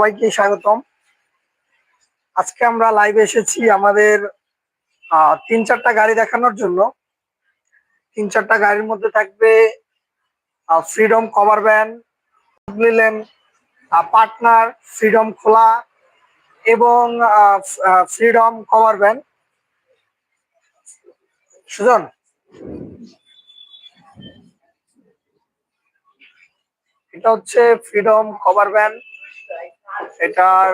সবাইকে স্বাগতম। আজকে আমরা লাইভে এসেছি আমাদের তিন চারটা গাড়ি দেখানোর জন্য। তিন চারটা গাড়ির মধ্যে থাকবে Freedom cover van partner Freedom খোলা এবং ফ্রিডম কভার ভ্যান সুজন? এটা হচ্ছে ফ্রিডম কভার ভ্যান এটার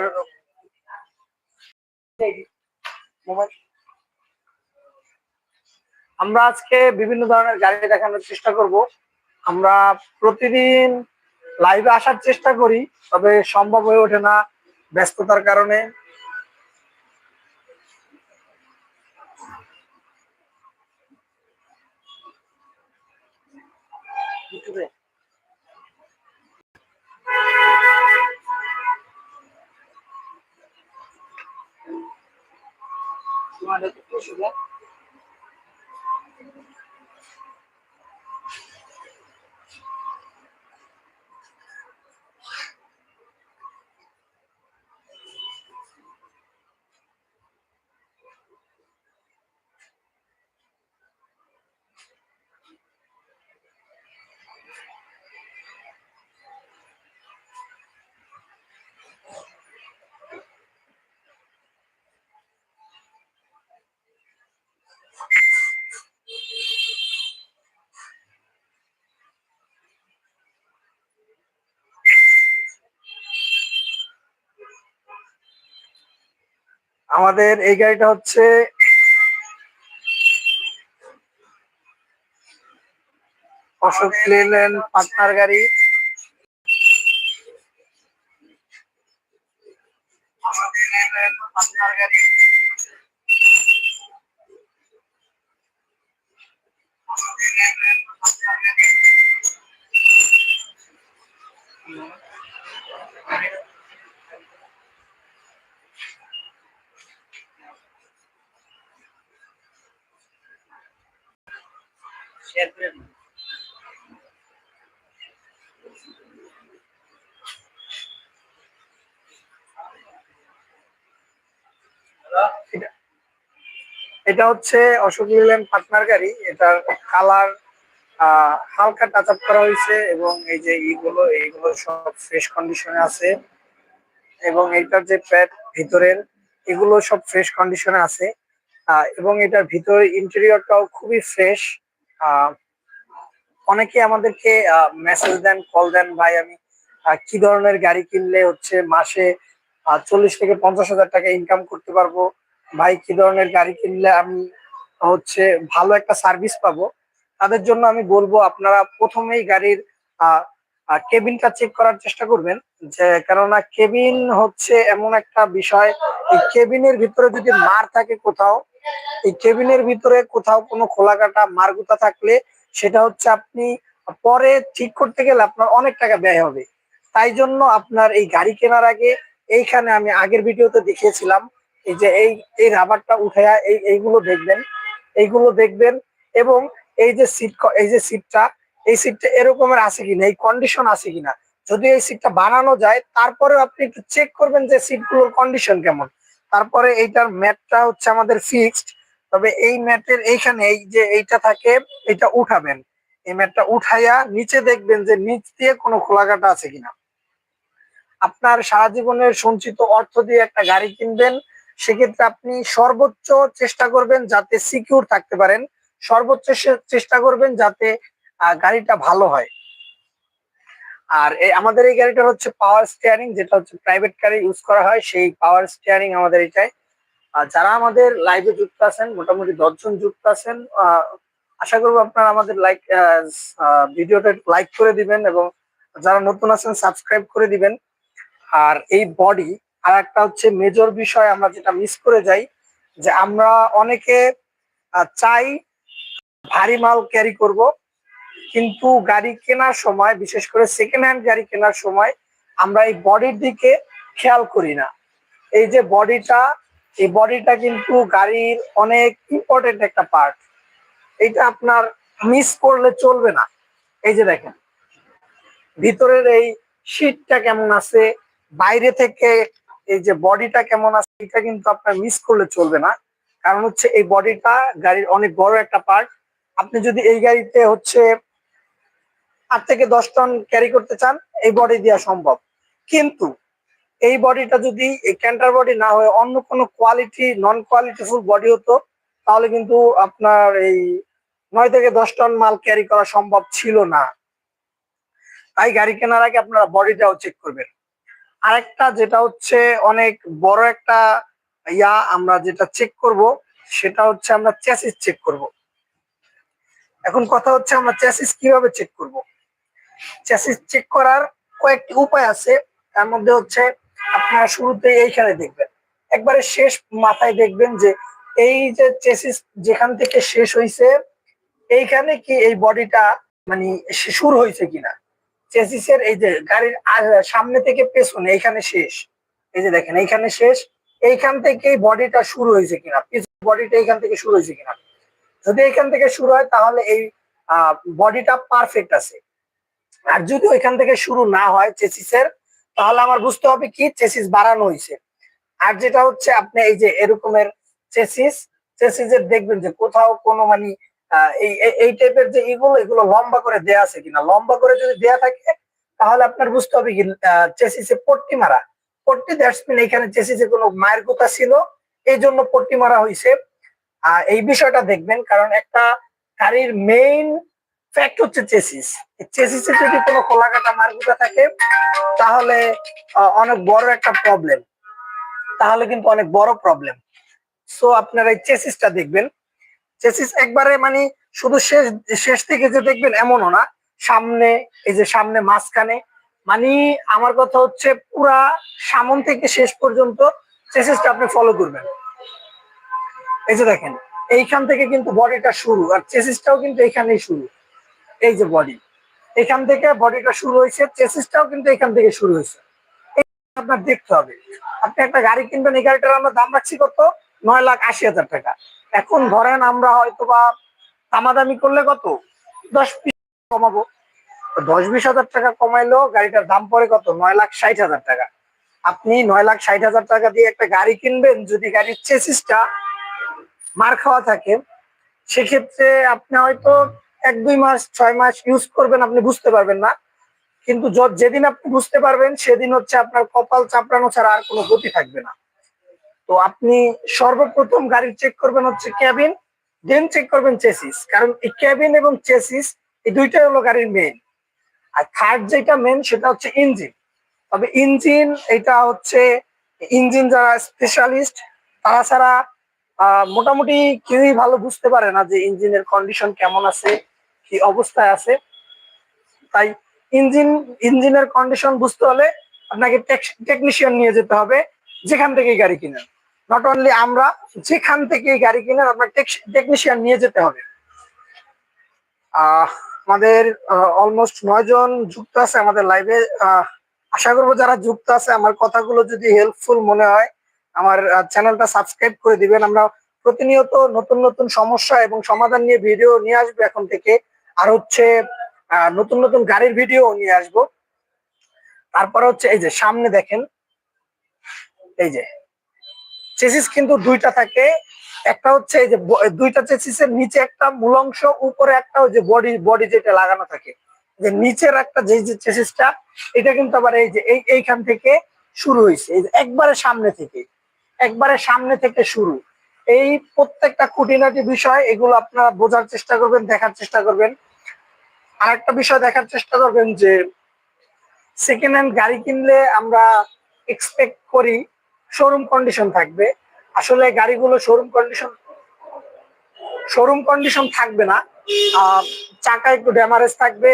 আমরা আজকে বিভিন্ন ধরনের গাড়ি দেখানোর চেষ্টা করব। আমরা প্রতিদিন লাইভে আসার চেষ্টা করি, তবে সম্ভব হয়ে ওঠে না ব্যস্ততার কারণে। 主 আমাদের এই গাড়িটা হচ্ছে অশোক লেলেন পার্টনার গাড়ি। অশোক লেলেন পার্টনার গাড়ি অশোক লেলেন পার্টনার গাড়ি এটা- হচ্ছে অশোক লিল্যান্ড পার্টনার গাড়ি। এটার কালার হালকা টাচ আপ করা হয়েছে এবং এই যে এইগুলো এইগুলো সব ফ্রেশ কন্ডিশনে আছে। এবং এটার যে প্যাড ভিতরের, এগুলো সব ফ্রেশ কন্ডিশনে আছে। এবং এটার ভিতরে ইন্টেরিয়রটাও খুবই ফ্রেশ অনেকে আমাদেরকে মেসেজ দেন কল দেন, ভাই, আমি কি ধরনের গাড়ি কিনলে হচ্ছে মাসে চল্লিশ থেকে পঞ্চাশ হাজার টাকা ইনকাম করতে পারব? ভাই, কি ধরনের গাড়ি কিনলে আমি হচ্ছে ভালো একটা সার্ভিস পাবো? তাদের জন্য আমি বলব, আপনারা প্রথমেই গাড়ির কেবিনটা চেক করার চেষ্টা করবেন। যে, কেননা কেবিন হচ্ছে এমন একটা বিষয়, এই কেবিনের ভিতরে যদি মার থাকে কোথাও এই কেবিনের ভিতরে কোথাও কোনো খোলাকাটা, মারগুতা থাকলে সেটা হচ্ছে আপনি পরে ঠিক করতে গেলে আপনার অনেক টাকা ব্যয় হবে। তাই জন্য আপনার এই গাড়ি কেনার আগে এইখানে আমি আগের ভিডিওতে দেখিয়েছিলাম এই যে এই এই রাবারটা উঠাইয়া এই, এইগুলো দেখবেন এইগুলো দেখবেন এবং এই যে সিট এই যে সিটটা, এই সিটটা এরকমের আছে কিনা, এই কন্ডিশন আছে কিনা। যদি এই সিটটা বানানো যায়, তারপরেও আপনি একটু চেক করবেন যে সিটগুলোর কন্ডিশন কেমন। তারপরে এইটার ম্যাটটা হচ্ছে আমাদের ফিক্সড তবে এই ম্যাটের এইখানে এই যে এইটা থাকে, এটা উঠাবেন। এই ম্যাটটা উঠাইয়া নিচে দেখবেন যে নিচ দিয়ে কোনো খোলাকাটা আছে কিনা। আপনার সারা জীবনের সঞ্চিত অর্থ দিয়ে একটা গাড়ি কিনবেন, সেক্ষেত্রে আপনি সর্বোচ্চ চেষ্টা করবেন যাতে সিকিউর থাকতে পারেন। সর্বোচ্চ চেষ্টা করবেন যাতে গাড়িটা ভালো হয়। আর আমাদের এই গাড়িটা হচ্ছে পাওয়ার স্টিয়ারিং যেটা হচ্ছে প্রাইভেট কারে ইউজ করা হয়, সেই পাওয়ার স্টিয়ারিং আমাদের এটাই। যারা আমাদের লাইভে যুক্ত আছেন, মোটামুটি দশজন যুক্ত আছেন আশা করব আপনারা আমাদের লাইক ভিডিওটা লাইক করে দিবেন এবং যারা নতুন আছেন সাবস্ক্রাইব করে দিবেন। আর এই বডি আর একটা হচ্ছে মেজর বিষয় আমরা যেটা মিস করে যাই, যে আমরা অনেকে চাই ভারী মাল ক্যারি করব। কিন্তু গাড়ি কেনার সময়, বিশেষ করে সেকেন্ড হ্যান্ড গাড়ি কেনার সময়, আমরা এই বডির দিকে খেয়াল করি না। এই যে বডিটা এই বডিটা কিন্তু গাড়ির অনেক ইম্পর্টেন্ট একটা পার্ট এইটা আপনার মিস করলে চলবে না। এই যে দেখেন, ভিতরের এই শীটটা কেমন আছে, বাইরে থেকে এই যে বডিটা কেমন আছে, এটা কিন্তু আপনার মিস করলে চলবে না। কারণ হচ্ছে এই বডিটা গাড়ির অনেক বড় একটা পার্ট আপনি যদি এই গাড়িতে হচ্ছে আট থেকে দশ টন ক্যারি করতে চান, এই বডি দেওয়া সম্ভব। কিন্তু এই বডিটা যদি ক্যান্টার বডি না হয়ে অন্য কোনো কোয়ালিটি নন কোয়ালিটিফুল বডি হতো, তাহলে কিন্তু আপনার এই নয় থেকে দশ টন মাল ক্যারি করা সম্ভব ছিল না। তাই গাড়ি কেনার আগে আপনারা বডিটাও চেক করবেন। আরেকটা যেটা হচ্ছে অনেক বড় একটা ইয়া, আমরা যেটা চেক করব, সেটা হচ্ছে আমরা চ্যাসিস চেক করব। এখন কথা হচ্ছে আমরা চ্যাসিস কীভাবে চেক করব? চ্যাসিস চেক করার কয়েকটি উপায় আছে। তার মধ্যে হচ্ছে আপনারা শুরুতে এইখানে দেখবেন। একবারে শেষ মাথায় দেখবেন যে এই যে চেসিস যেখান থেকে শেষ হয়েছে এইখানে কি এই বডিটা মানে শুরু হয়েছে কিনা? চেসিসের এই যে গাড়ির সামনে থেকে পেছনে, এইখানে শেষ। এই যে দেখেন, এইখানে শেষ। এইখান থেকে বডিটা শুরু হয়েছে কিনা? বডিটা এইখান থেকে শুরু হয়েছে কিনা? যদি এইখান থেকে শুরু হয়, তাহলে এই বডিটা পারফেক্ট আছে। আর যদি ওইখান থেকে শুরু না হয় চেসিসের তাহলে আমার বুঝতে হবে কি চেসিস বাড়ানো হয়েছে আর যেটা হচ্ছে আপনি এই যে এরকমের চেসিস চেসিসের দেখবেন যে কোথাও কোনো মানে এই টাইপের যে এগুলো এগুলো লম্বা করে দেয়া আছে কিনা। লম্বা করে যদি দেয়া থাকে তাহলে আপনার বুঝতে হবে কি চেসিসে পট্টি মারা। পট্টি মিন এখানে চেসিসে কোনো মায়ের কথা ছিল এই জন্য পট্টি মারা হয়েছে আহ, এই বিষয়টা দেখবেন কারণ একটা গাড়ির মেইন ফ্যাক্ট হচ্ছে চেসিস চেসিসে যদি কোনো খোলাকাটা মার্গুটা থাকে, তাহলে অনেক বড় একটা প্রবলেম তাহলে কিন্তু অনেক বড় প্রবলেম সো আপনারা এই চেসিসটা দেখবেন। চেসিস একবারে মানে শুধু শেষ শেষ থেকে যে দেখবেন এমনও না। সামনে, এই যে সামনে মাঝখানে। মানে আমার কথা হচ্ছে পুরা সামন থেকে শেষ পর্যন্ত চেসিসটা আপনি ফলো করবেন। এই যে দেখেন, এইখান থেকে কিন্তু বডিটা শুরু, আর চেসিসটাও কিন্তু এইখানেই শুরু। এই যে বডি এখান থেকে বডিটা শুরু হয়েছে চেসিসটাও কিন্তু এখান থেকে শুরু হয়েছে। আপনার দেখতে হবে, আপনি একটা গাড়ি কিনবেন, এই গাড়িটার আমরা দাম রাখছি কত? নয় লাখ আশি হাজার টাকা। এখন ধরেন আমরা হয়তো বা দামাদামি করলে কত? দশ বিশ কমাবো। দশ বিশ হাজার টাকা কমাইলেও গাড়িটার দাম পড়ে কত? নয় লাখ ষাট হাজার টাকা। আপনি নয় লাখ ষাট হাজার টাকা দিয়ে একটা গাড়ি কিনবেন, যদি গাড়ির চেসিসটা মার খাওয়া থাকে, সেক্ষেত্রে আপনি হয়তো এক, দুই মাস, ছয় মাস ইউজ করবেন, আপনি বুঝতে পারবেন না। কিন্তু যেদিন আপনি বুঝতে পারবেন, সেদিন হচ্ছে আপনার কপাল চাপড়ানো ছাড়া আর কোনো গতি থাকবে না। তো আপনি সর্বপ্রথম গাড়ি চেক করবেন হচ্ছে ক্যাবিন দেন চেক করবেন চেসিস কারণ এই ক্যাবিন এবং চেসিস এই দুইটাই হলো গাড়ির মেইন আর থার্ড যেটা মেন সেটা হচ্ছে ইঞ্জিন তবে ইঞ্জিন এটা হচ্ছে ইঞ্জিন যারা স্পেশালিস্ট তারা ছাড়া মোটামুটি কেউই ভালো বুঝতে পারে না যে ইঞ্জিনের কন্ডিশন কেমন আছে। কি অবস্থায় আছে, তাই ইঞ্জিন, ইঞ্জিনের কন্ডিশন বুঝতে হলে আপনাকে টেকনিশিয়ান নিয়ে যেতে হবে, যেখান থেকে গাড়ি কিনেন। নট অনলি আমরা, যেখান থেকে গাড়ি কিনেন, আপনার টেকনিশিয়ান নিয়ে যেতে হবে। আমাদের অলমোস্ট নয় জন যুক্ত আছে আমাদের লাইভে আশা করব যারা যুক্ত আছে, আমার কথাগুলো যদি হেল্পফুল মনে হয়, আমার চ্যানেলটা সাবস্ক্রাইব করে দিবেন। আমরা প্রতিনিয়ত নতুন নতুন সমস্যা এবং সমাধান নিয়ে ভিডিও নিয়ে আসব এখন থেকে। আর হচ্ছে নতুন নতুন গাড়ির ভিডিও নিয়ে আসব। তারপরে হচ্ছে, এই যে সামনে দেখেন, এই যে চেসিস কিন্তু দুইটা থাকে। একটা হচ্ছে এই যে দুইটা চেসিসের নিচে একটা মূল অংশ, উপরে একটা ওই যে বডি বডি যেটা লাগানো থাকে। যে নিচের একটা যে যে চেসিসটা, এটা কিন্তু আবার এই যে, এই, এইখান থেকে শুরু হয়েছে এই যে একবারে সামনে থেকে, একবারে সামনে থেকে শুরু। এই প্রত্যেকটা খুঁটিনাটি বিষয়, এগুলো আপনারা বোঝার চেষ্টা করবেন, দেখার চেষ্টা করবেন। আর একটা বিষয় দেখার চেষ্টা করবেন যে সেকেন্ড হ্যান্ড গাড়ি কিনলে আমরা এক্সপেক্ট করি শোরুম কন্ডিশন থাকবে। আসলে গাড়িগুলো শোরুম কন্ডিশন শোরুম কন্ডিশন থাকবে না। চাকা একটু ড্যামারেজ থাকবে,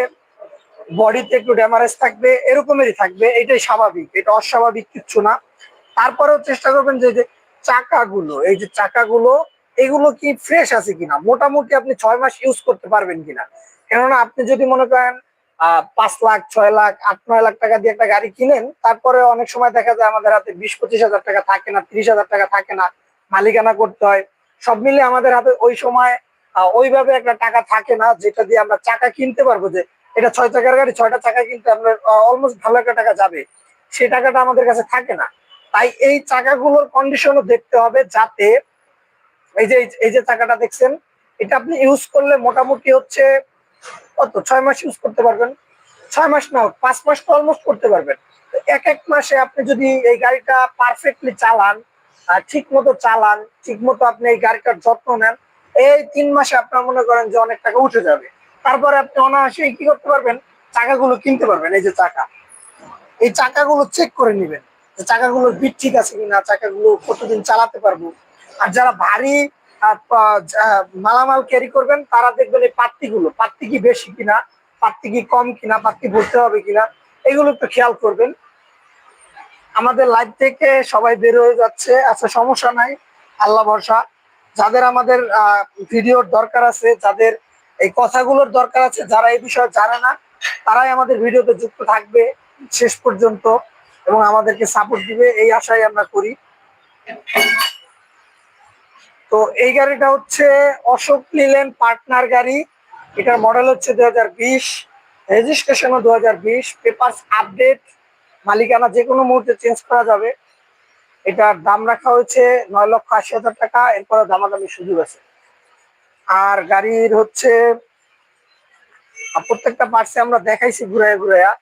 বডিতে একটু ড্যামারেজ থাকবে, এরকমেরই থাকবে। এটাই স্বাভাবিক, এটা অস্বাভাবিক কিচ্ছু না। তারপরেও চেষ্টা করবেন যে চাকাগুলো, এই যে চাকাগুলো, এগুলো কি ফ্রেশ আছে কিনা? মোটামুটি আপনি ছয় মাস ইউজ করতে পারবেন কিনা? কেননা আপনি যদি মনে করেন পাঁচ লাখ, ছয় লাখ, আট, নয় লাখ টাকা দিয়ে একটা গাড়ি কিনেন, তারপরে অনেক সময় দেখা যায় আমাদের হাতে বিশ, পঁচিশ হাজার টাকা থাকে না, তিরিশ হাজার টাকা থাকে না, মালিকানা করতে হয়। সব মিলে আমাদের হাতে ওই সময় ওইভাবে একটা টাকা থাকে না, যেটা দিয়ে আমরা চাকা কিনতে পারব যে, এটা ছয় চাকার গাড়ি, ছয়টা চাকা কিনতে আপনার অলমোস্ট ভালো একটা টাকা যাবে। সেই টাকাটা আমাদের কাছে থাকে না। তাই এই চাকাগুলোর কন্ডিশনও দেখতে হবে যাতে এই যে এই যে চাকাটা দেখছেন এটা আপনি ইউজ করলে মোটামুটি হচ্ছে কত? ছয় মাস ইউজ করতে পারবেন। ছয় মাস না হোক, পাঁচ মাস তো অলমোস্ট করতে পারবেন। এক এক মাসে আপনি যদি এই গাড়িটা পারফেক্টলি চালান ঠিক মতো চালান ঠিক মতো আপনি এই গাড়িটার যত্ন নেন এই তিন মাসে আপনার মনে করেন যে অনেক টাকা উঠে যাবে। তারপরে আপনি অনায়াসে কি করতে পারবেন? চাকাগুলো কিনতে পারবেন এই যে চাকা। এই চাকাগুলো চেক করে নেবেন। যে চাকাগুলোর বিট ঠিক আছে কিনা, চাকাগুলো কতদিন চালাতে পারব? আর যারা ভারী মালামাল ক্যারি করবেন, তারা দেখবেন এই পাত্তিগুলো, পাত্তি কি বেশি কিনা, পাত্তি কি কম কিনা, পাত্তি ভরতে হবে কিনা, এগুলো একটু খেয়াল করবেন। আমাদের লাইভ থেকে সবাই বের হয়ে যাচ্ছে আচ্ছা সমস্যা নাই, আল্লাহ ভরসা। যাদের আমাদের ভিডিওর দরকার আছে, যাদের এই কথাগুলোর দরকার আছে, যারা এই বিষয়ে জানে না, তারাই আমাদের ভিডিওতে যুক্ত থাকবে শেষ পর্যন্ত। এবং আমাদেরকে সাপোর্ট দিবে, এই আশাই আমরা করি। তো এই গাড়িটা হচ্ছে অশোক লিলেন পার্টনার গাড়ি। এটার মডেল হচ্ছে দুই হাজার বিশ রেজিস্ট্রেশনও দু হাজার বিশ পেপার আপডেট মালিকানা যে কোনো মুহূর্তে চেঞ্জ করা যাবে। এটার দাম রাখা হয়েছে নয় লক্ষ আশি হাজার টাকা এরপরে দামাদামি সুযোগ আছে আর গাড়ির হচ্ছে, প্রত্যেকটা পার্টসে আমরা দেখাইছি ঘুরাইয়া ঘুরাইয়া।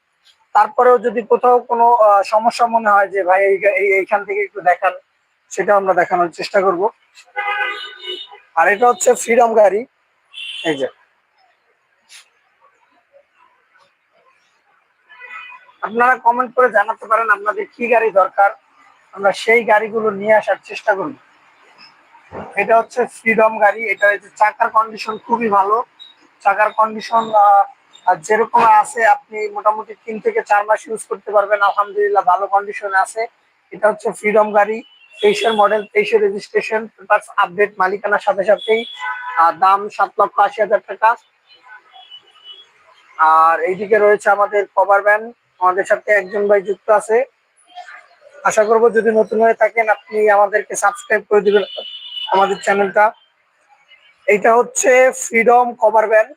তারপরেও যদি কোথাও কোনো সমস্যা মনে হয় যে ভাই এইখান থেকে একটু দেখান সেটা আমরা দেখানোর চেষ্টা করব। আর এটা হচ্ছে ফ্রিডম গাড়ি। এই যে। আপনারা কমেন্ট করে জানাতে পারেন আপনাদের কি গাড়ি দরকার। আমরা সেই গাড়িগুলো নিয়ে আসার চেষ্টা করব। এটা হচ্ছে ফ্রিডম গাড়ি। এটা চাকার কন্ডিশন খুবই ভালো। চাকার কন্ডিশন যেরকম আছে আপনি মোটামুটি তিন থেকে চার মাস ইউজ করতে পারবেন। আলহামদুলিল্লাহ ভালো কন্ডিশনে আছে। এটা হচ্ছে ফ্রিডম গাড়ি তেইশের মডেল তেইশের রেজিস্ট্রেশন পেপার আপডেট মালিকানার সাথে সাথেই। আহ, দাম সাত লক্ষ আশি হাজার টাকা। আর এইদিকে রয়েছে আমাদের কভার ভ্যান আমাদের সাথে একজন ভাই যুক্ত আছে। আশা করব যদি নতুন হয়ে থাকেন আপনি আমাদেরকে সাবস্ক্রাইব করে দিবেন আমাদের চ্যানেলটা এইটা হচ্ছে ফ্রিডম কভার ভ্যান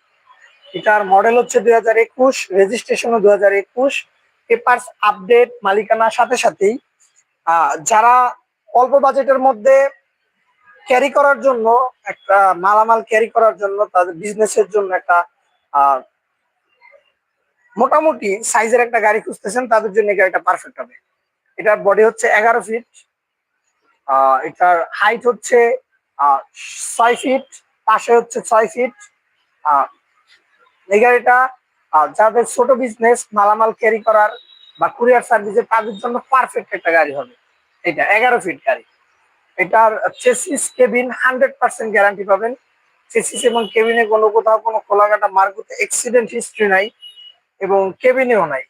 এটার মডেল হচ্ছে দুই হাজার একুশ রেজিস্ট্রেশনও দুই হাজার একুশ। পেপার্স আপডেট মালিকানার সাথে সাথেই যারা অল্প বাজেটের মধ্যে ক্যারি করার জন্য, একটা মালামাল ক্যারি করার জন্য, তাদের বিজনেসের জন্য একটা মোটামুটি সাইজের একটা গাড়ি খুঁজতেছেন, তাদের জন্য গাড়িটা পারফেক্ট হবে। এটার বডি হচ্ছে এগারো ফিট এটার হাইট হচ্ছে ছয় ফিট পাশে হচ্ছে ছয় ফিট এই গাড়িটা যাদের ছোট বিজনেস মালামাল ক্যারি করার বা কুরিয়ার সার্ভিসে তাদের জন্য পারফেক্ট একটা গাড়ি হবে। এটা এগারো ফিট গাড়ি। এটার chassis cabin hundred percent guarantee পাবেন। চেসিস এবং কেবিনে কোনো কোথাও কোনো খোলাঘাটা মার্কুতে অ্যাক্সিডেন্ট হিস্ট্রি নাই এবং কেবিনেও নাই।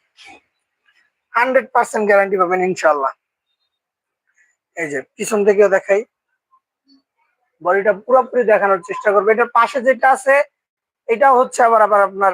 হান্ড্রেড পার্সেন্ট গ্যারান্টি পাবেন ইনশাল্লাহ এই যে, পিছন থেকেও দেখাই। বডিটা পুরোপুরি দেখানোর চেষ্টা করবে। এটার পাশে যেটা আছে এটা হচ্ছে আবার আবার আপনার